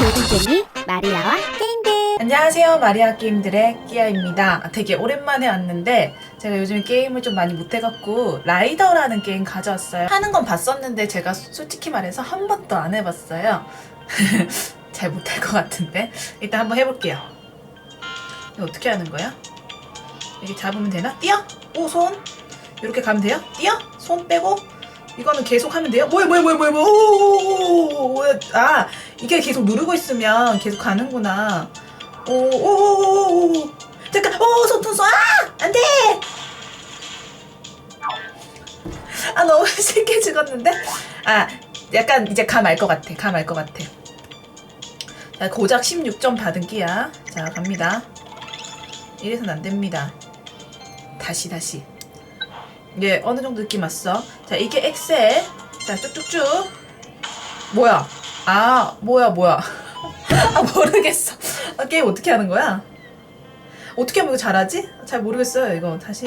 놀이쟁이 마리아와 게임들 안녕하세요 마리아 게임들의 끼아입니다 아, 되게 오랜만에 왔는데 제가 요즘 게임을 좀 많이 못해갖고 라이더라는 게임 가져왔어요 하는 건 봤었는데 제가 솔직히 말해서 한 번도 안 해봤어요 잘 못할 것 같은데 일단 한번 해볼게요 이거 어떻게 하는 거야? 이렇게 잡으면 되나? 뛰어? 오 손? 이렇게 가면 돼요? 뛰어? 손 빼고 이거는 계속 하면 돼요? 뭐야 뭐야 뭐야 뭐야 뭐야 아 이게 계속 누르고 있으면 계속 가는구나 오오오오오 잠깐 오 손톱 쏘아 안돼 아 너무 쉽게 죽었는데 아 약간 이제 감 알 것 같아 감 알 것 같아 자 고작 16점 받은 끼야 자 갑니다 이래선 안 됩니다 다시 다시 이게 어느 정도 느낌 왔어? 자 이게 엑셀 자 쭉쭉쭉. 뭐야? 아 뭐야 뭐야. 아 모르겠어. 아, 게임 어떻게 하는 거야? 어떻게 하면 이거 잘하지? 잘 모르겠어요 이거. 다시.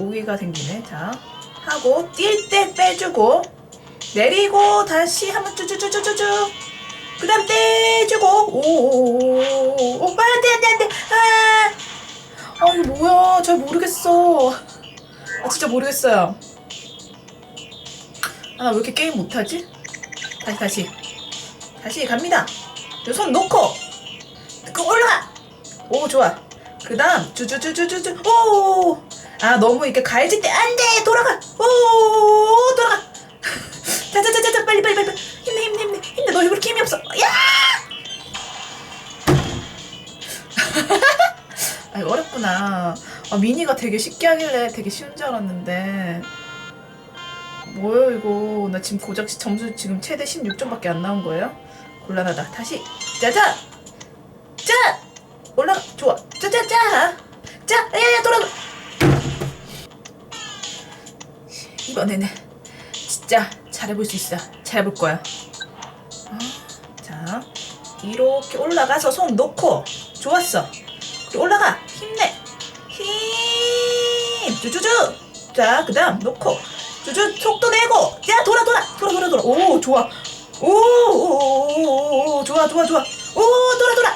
오기가 생기네. 자 하고 뛸 때 빼주고 내리고 다시 한번 쭈쭈쭈쭈쭈쭈. 그 다음 떼주고 오오오오 안돼 안 돼 안돼. 이거 뭐야? 잘 모르겠어. 아 진짜 모르겠어요. 아나왜 이렇게 게임 못하지? 다시 다시. 다시 갑니다. 요손 놓고. 그 올라가. 오 좋아. 그 다음 쭈쭈쭈쭈쭈쭈 오 아 너무 이렇게 가해질 때 안 돼! 돌아가! 오 돌아가! 자 자 자 자자 빨리 빨리 빨리 빨리. 힘내 힘내 힘내. 힘내. 너 이렇게 힘이 없어. 야! 아, 어렵구나. 아, 미니가 되게 쉽게 하길래 되게 쉬운 줄 알았는데. 뭐예요, 이거. 나 지금 고작 점수 지금 최대 16점밖에 안 나온 거예요? 곤란하다. 다시. 짜자! 짜! 올라가. 좋아. 짜자자! 짜! 야야, 돌아가! 이번에는 진짜 잘해볼 수 있어. 잘해볼 거야. 어, 자, 이렇게 올라가서 손 놓고. 좋았어. 올라가 힘내 힘 쭈쭈쭈 자 그다음 놓고 쭈쭈 속도 내고 야 돌아 돌아 돌아 돌아 돌아. 오 좋아. 오오오오 좋아 좋아 좋아. 오 돌아 돌아.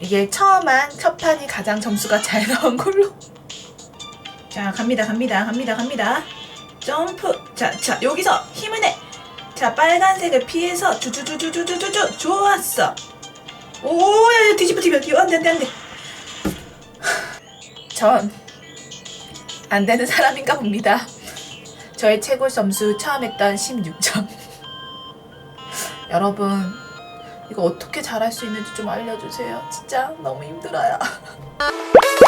이게 처음 한첫 판이 가장 점수가 잘 나온 걸로. 자 갑니다 갑니다 갑니다 갑니다. 점프. 자자 여기서 힘을 내자 빨간색을 피해서 쭈쭈쭈쭈쭈쭈쭈 좋았어. 오, 야, 야, 뒤집어, 뒤집어. 안 돼, 안 돼, 안 돼. 전, 안 되는 사람인가 봅니다. 저의 최고 점수 처음 했던 16점. 여러분, 이거 어떻게 잘할 수 있는지 좀 알려주세요. 진짜 너무 힘들어요.